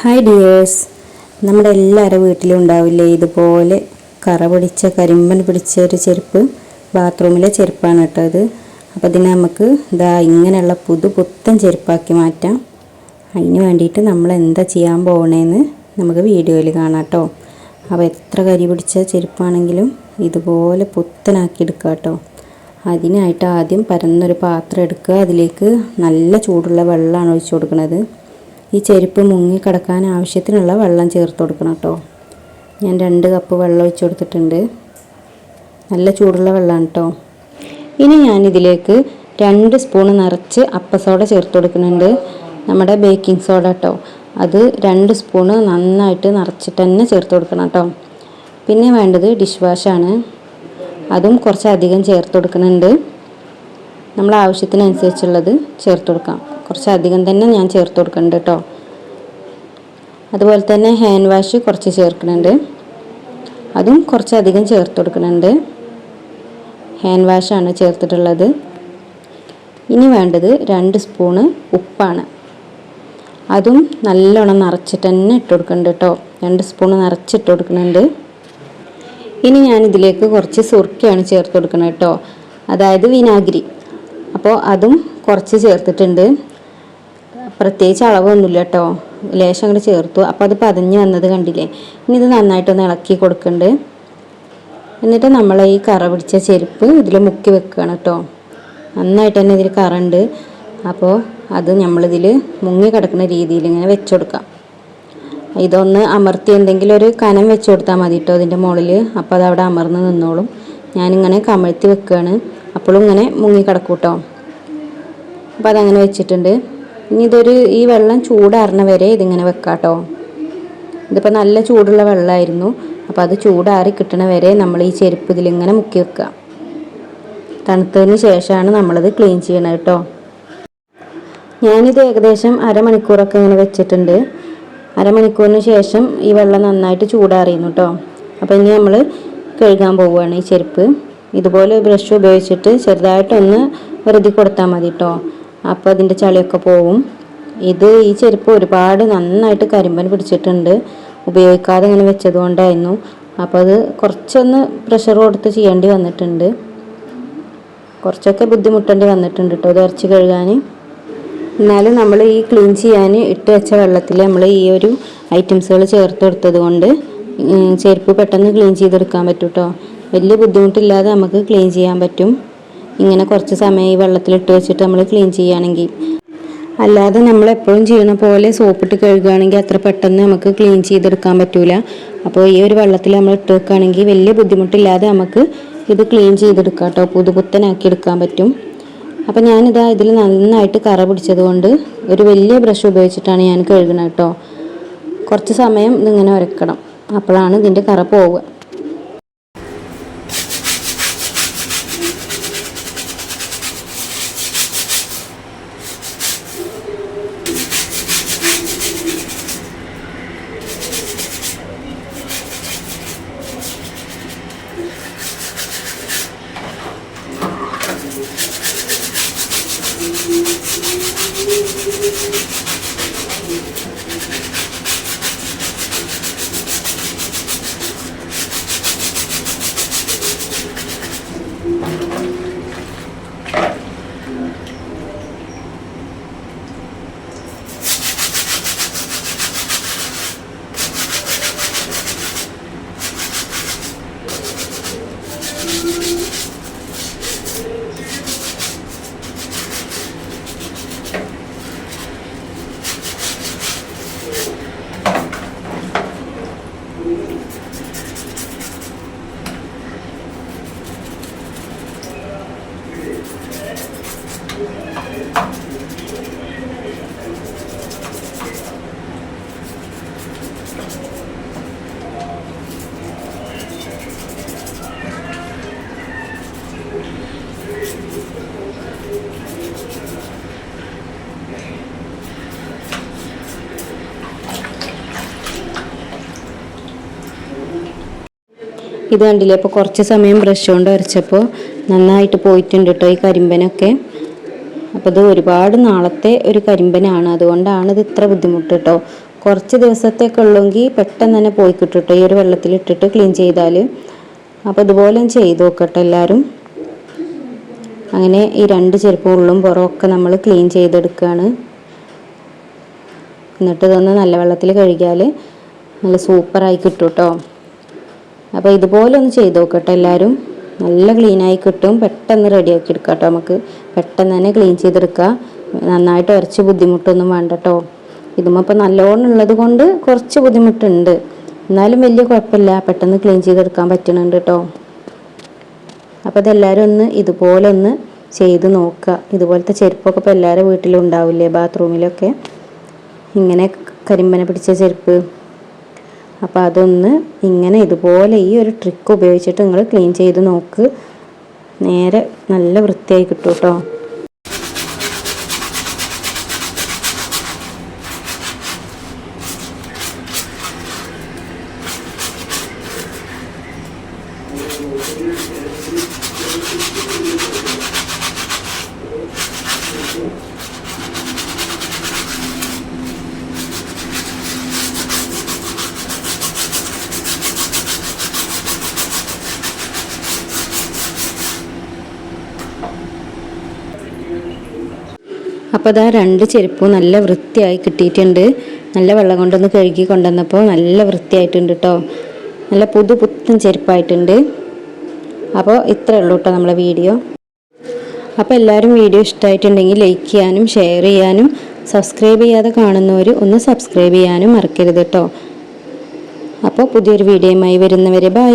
Hi dears നമ്മുടെ എല്ലാവരുടെ വീട്ടിലും ഉണ്ടാവില്ലേ ഇതുപോലെ കറ പിടിച്ച കരിമ്പൻ പിടിച്ച ഒരു ചെരുപ്പ്? ബാത്റൂമിലെ ചെരുപ്പാണ് കേട്ടോ ഇത്. അപ്പോൾ ഇതിനെ നമുക്ക് ഇതാ ഇങ്ങനെയുള്ള പുതു പുത്തൻ ചെരുപ്പാക്കി മാറ്റാം. അതിന് വേണ്ടിയിട്ട് നമ്മൾ എന്താ ചെയ്യാൻ പോകണേന്ന് നമുക്ക് വീഡിയോയിൽ കാണാം കേട്ടോ. അപ്പോൾ എത്ര കരി പിടിച്ച ചെരുപ്പാണെങ്കിലും ഇതുപോലെ പുത്തനാക്കി എടുക്കുക കേട്ടോ. അതിനായിട്ട് ആദ്യം പരന്നൊരു പാത്രം എടുക്കുക. അതിലേക്ക് നല്ല ചൂടുള്ള വെള്ളമാണ് ഒഴിച്ചു കൊടുക്കുന്നത്. ഈ ചെരുപ്പ് മുങ്ങി കിടക്കാൻ ആവശ്യത്തിനുള്ള വെള്ളം ചേർത്ത് കൊടുക്കണം കേട്ടോ. ഞാൻ രണ്ട് കപ്പ് വെള്ളം ഒഴിച്ചു കൊടുത്തിട്ടുണ്ട്. നല്ല ചൂടുള്ള വെള്ളമാണ് കേട്ടോ. ഇനി ഞാനിതിലേക്ക് രണ്ട് സ്പൂൺ നിറച്ച് അപ്പസോഡ ചേർത്ത് കൊടുക്കുന്നുണ്ട്. നമ്മുടെ ബേക്കിംഗ് സോഡ കേട്ടോ. അത് രണ്ട് സ്പൂൺ നന്നായിട്ട് നിറച്ചിട്ട് തന്നെ ചേർത്ത് കൊടുക്കണം കേട്ടോ. പിന്നെ വേണ്ടത് ഡിഷ് വാഷാണ്. അതും കുറച്ചധികം ചേർത്ത് കൊടുക്കുന്നുണ്ട്. നമ്മൾ ആവശ്യത്തിനനുസരിച്ചുള്ളത് ചേർത്ത് കൊടുക്കാം. കുറച്ച് അധികം തന്നെ ഞാൻ ചേർത്ത് കൊടുക്കുന്നുണ്ട് കേട്ടോ അതുപോലെ തന്നെ ഹാൻഡ് വാഷ് കുറച്ച് ചേർക്കുന്നുണ്ട് അതും കുറച്ചധികം ചേർത്ത് കൊടുക്കുന്നുണ്ട് ഹാൻഡ് വാഷാണ് ചേർത്തിട്ടുള്ളത്. ഇനി വേണ്ടത് രണ്ട് സ്പൂണ് ഉപ്പാണ്. അതും നല്ലോണം നിറച്ചിട്ട് തന്നെ ഇട്ട് കൊടുക്കുന്നുണ്ട് കേട്ടോ രണ്ട് സ്പൂണ് നിറച്ചിട്ട് കൊടുക്കുന്നുണ്ട് ഇനി ഞാനിതിലേക്ക് കുറച്ച് സുർക്കയാണ് ചേർത്ത് കൊടുക്കുന്നത് കേട്ടോ അതായത് വിനാഗിരി. അപ്പോൾ അതും കുറച്ച് ചേർത്തിട്ടുണ്ട്. പ്രത്യേകിച്ച് അളവൊന്നുമില്ല കേട്ടോ. ലേശം അങ്ങോട്ട് ചേർത്തു. അപ്പോൾ അത് പതഞ്ഞ് വന്നത് കണ്ടില്ലേ? ഇനി ഇത് നന്നായിട്ടൊന്ന് ഇളക്കി കൊടുക്കുന്നുണ്ട് എന്നിട്ട് നമ്മൾ ഈ കറ പിടിച്ച ചെരുപ്പ് ഇതിൽ മുക്കി വെക്കുകയാണ് കേട്ടോ. നന്നായിട്ട് തന്നെ ഇതിൽ കറ ഉണ്ട്. അപ്പോൾ അത് നമ്മളിതിൽ മുങ്ങി കിടക്കുന്ന രീതിയിൽ ഇങ്ങനെ വെച്ചുകൊടുക്കാം ഇതൊന്ന് അമർത്തി എന്തെങ്കിലും ഒരു കനം വെച്ച് കൊടുത്താൽ മതി കേട്ടോ അതിന്റെ മുകളിൽ അപ്പോൾ അത് അവിടെ അമർന്ന് നിന്നോളും. ഞാനിങ്ങനെ കമഴ്ത്തി വെക്കുകയാണ് അപ്പോഴും ഇങ്ങനെ മുങ്ങി കിടക്കൂട്ടോ അപ്പോൾ അതങ്ങനെ വെച്ചിട്ടുണ്ട്. ഇനി ഇതൊരു ഈ വെള്ളം ചൂടാറണ വരെ ഇതിങ്ങനെ വെക്കാട്ടോ. കേട്ടോ ഇതിപ്പോൾ നല്ല ചൂടുള്ള വെള്ളമായിരുന്നു അപ്പോൾ അത് ചൂടാറി കിട്ടണ വരെ നമ്മൾ ഈ ചെരുപ്പ് ഇതിലിങ്ങനെ മുക്കി വെക്കുക തണുത്തതിന് ശേഷമാണ് നമ്മളത് ക്ലീൻ ചെയ്യണത് കേട്ടോ ഞാനിത് ഏകദേശം അരമണിക്കൂറൊക്കെ ഇങ്ങനെ വെച്ചിട്ടുണ്ട്. അരമണിക്കൂറിന് ശേഷം ഈ വെള്ളം നന്നായിട്ട് ചൂടാറിയുന്നു കേട്ടോ അപ്പോൾ ഇനി നമ്മൾ കഴുകാൻ പോവുകയാണ് ഈ ചെരുപ്പ്. ഇതുപോലെ ബ്രഷ് ഉപയോഗിച്ചിട്ട് ചെറുതായിട്ടൊന്ന് വെറുതെ കൊടുത്താൽ മതി കേട്ടോ അപ്പോൾ അതിന്റെ ചളിയൊക്കെ പോവും. ഇത് ഈ ചെരുപ്പ് ഒരുപാട് നന്നായിട്ട് കരിമ്പൻ പിടിച്ചിട്ടുണ്ട്. ഉപയോഗിക്കാതെ ഇങ്ങനെ വെച്ചതുകൊണ്ടായിരുന്നു അപ്പോൾ അത് കുറച്ചൊന്ന് പ്രഷർ കൊടുത്ത് ചെയ്യേണ്ടി വന്നിട്ടുണ്ട്. കുറച്ചൊക്കെ ബുദ്ധിമുട്ടേണ്ടി വന്നിട്ടുണ്ട് കേട്ടോ ഇത് ഇറച്ചി കഴുകാൻ. എന്നാലും നമ്മൾ ഈ ക്ലീൻ ചെയ്യാൻ ഇട്ട് വെച്ച വെള്ളത്തിൽ നമ്മൾ ഈ ഒരു ഐറ്റംസുകൾ ചേർത്ത് കൊടുത്തത് കൊണ്ട് ചെരുപ്പ് പെട്ടെന്ന് ക്ലീൻ ചെയ്തെടുക്കാൻ പറ്റും കേട്ടോ. വലിയ ബുദ്ധിമുട്ടില്ലാതെ നമുക്ക് ക്ലീൻ ചെയ്യാൻ പറ്റും. ഇങ്ങനെ കുറച്ച് സമയം ഈ വെള്ളത്തിലിട്ട് വെച്ചിട്ട് നമ്മൾ ക്ലീൻ ചെയ്യുകയാണെങ്കിൽ അല്ലാതെ നമ്മൾ എപ്പോഴും ചെയ്യുന്ന പോലെ സോപ്പിട്ട് കഴുകുകയാണെങ്കിൽ അത്ര പെട്ടെന്ന് നമുക്ക് ക്ലീൻ ചെയ്തെടുക്കാൻ പറ്റൂല. അപ്പോൾ ഈ ഒരു വെള്ളത്തിൽ നമ്മൾ ഇട്ട് വെക്കുകയാണെങ്കിൽ വലിയ ബുദ്ധിമുട്ടില്ലാതെ നമുക്ക് ഇത് ക്ലീൻ ചെയ്തെടുക്കാം കേട്ടോ പുതുപുത്തനാക്കി എടുക്കാൻ പറ്റും. അപ്പോൾ ഞാനിതാ ഇതിൽ നന്നായിട്ട് കറ പിടിച്ചത് കൊണ്ട് ഒരു വലിയ ബ്രഷ് ഉപയോഗിച്ചിട്ടാണ് ഞാൻ കഴുകുന്നത് കേട്ടോ കുറച്ച് സമയം ഇതിങ്ങനെ ഉരക്കണം അപ്പോഴാണ് ഇതിന്റെ കറ പോവുക. Thank you. ഇത് കണ്ടില്ലേ? അപ്പോൾ കുറച്ച് സമയം ബ്രഷ് കൊണ്ട് വരച്ചപ്പോൾ നന്നായിട്ട് പോയിട്ടുണ്ട് കേട്ടോ ഈ കരിമ്പനൊക്കെ. അപ്പോൾ ഇത് ഒരുപാട് നാളത്തെ ഒരു കരിമ്പനാണ്. അതുകൊണ്ടാണ് ഇത് ഇത്ര ബുദ്ധിമുട്ട് കേട്ടോ കുറച്ച് ദിവസത്തേക്ക് ഉള്ളെങ്കിൽ പെട്ടെന്ന് തന്നെ പോയി കിട്ടും കേട്ടോ ഈ ഒരു വെള്ളത്തിൽ ഇട്ടിട്ട് ക്ലീൻ ചെയ്താൽ അപ്പോൾ ഇതുപോലെ ചെയ്ത് നോക്കട്ടെ എല്ലാവരും അങ്ങനെ ഈ രണ്ട് ചെരുപ്പും ഉള്ളും പുറമൊക്കെ നമ്മൾ ക്ലീൻ ചെയ്തെടുക്കുകയാണ് എന്നിട്ട് ഇതൊന്ന് നല്ല വെള്ളത്തിൽ കഴുകിയാൽ നല്ല സൂപ്പറായി കിട്ടും കേട്ടോ അപ്പോൾ ഇതുപോലെ ഒന്ന് ചെയ്ത് നോക്കട്ടെ എല്ലാവരും നല്ല ക്ലീനായി കിട്ടും. പെട്ടെന്ന് റെഡിയാക്കി എടുക്കാം കേട്ടോ നമുക്ക്. പെട്ടെന്ന് തന്നെ ക്ലീൻ ചെയ്തെടുക്കുക നന്നായിട്ട് ഉരച്ച് ബുദ്ധിമുട്ടൊന്നും വേണ്ട കേട്ടോ ഇതുമ്പോൾ നല്ലോണം ഉള്ളത് കൊണ്ട് കുറച്ച് ബുദ്ധിമുട്ടുണ്ട്. എന്നാലും വലിയ കുഴപ്പമില്ല. പെട്ടെന്ന് ക്ലീൻ ചെയ്തെടുക്കാൻ പറ്റുന്നുണ്ട് കേട്ടോ അപ്പോൾ അതെല്ലാവരും ഒന്ന് ഇതുപോലെ ഒന്ന് ചെയ്ത് നോക്കുക ഇതുപോലത്തെ ചെരുപ്പൊക്കെ ഇപ്പോൾ എല്ലാവരുടെ വീട്ടിലും ഉണ്ടാവില്ലേ? ബാത്റൂമിലൊക്കെ ഇങ്ങനെ കരിമ്പന പിടിച്ച ചെരുപ്പ്. അപ്പോൾ അതൊന്ന് ഇങ്ങനെ ഇതുപോലെ ഈ ഒരു ട്രിക്ക് ഉപയോഗിച്ചിട്ട് നിങ്ങൾ ക്ലീൻ ചെയ്ത് നോക്ക്. നേരെ നല്ല വൃത്തിയായി കിട്ടും കേട്ടോ അപ്പോൾ അതാ രണ്ട് ചെരുപ്പും നല്ല വൃത്തിയായി കിട്ടിയിട്ടുണ്ട്. നല്ല വെള്ളം കൊണ്ടൊന്ന് കഴുകി കൊണ്ടുവന്നപ്പോൾ നല്ല വൃത്തിയായിട്ടുണ്ട് കേട്ടോ നല്ല പുതു പുത്തൻ ചെരുപ്പായിട്ടുണ്ട്. അപ്പോൾ ഇത്രയേ ഉള്ളൂ കേട്ടോ നമ്മളെ വീഡിയോ. അപ്പോൾ എല്ലാവരും വീഡിയോ ഇഷ്ടമായിട്ടുണ്ടെങ്കിൽ ലൈക്ക് ചെയ്യാനും ഷെയർ ചെയ്യാനും സബ്സ്ക്രൈബ് ചെയ്യാതെ കാണുന്നവർ ഒന്ന് സബ്സ്ക്രൈബ് ചെയ്യാനും മറക്കരുത് കേട്ടോ അപ്പോൾ പുതിയൊരു വീഡിയോയുമായി വരുന്നവരെ ബൈ.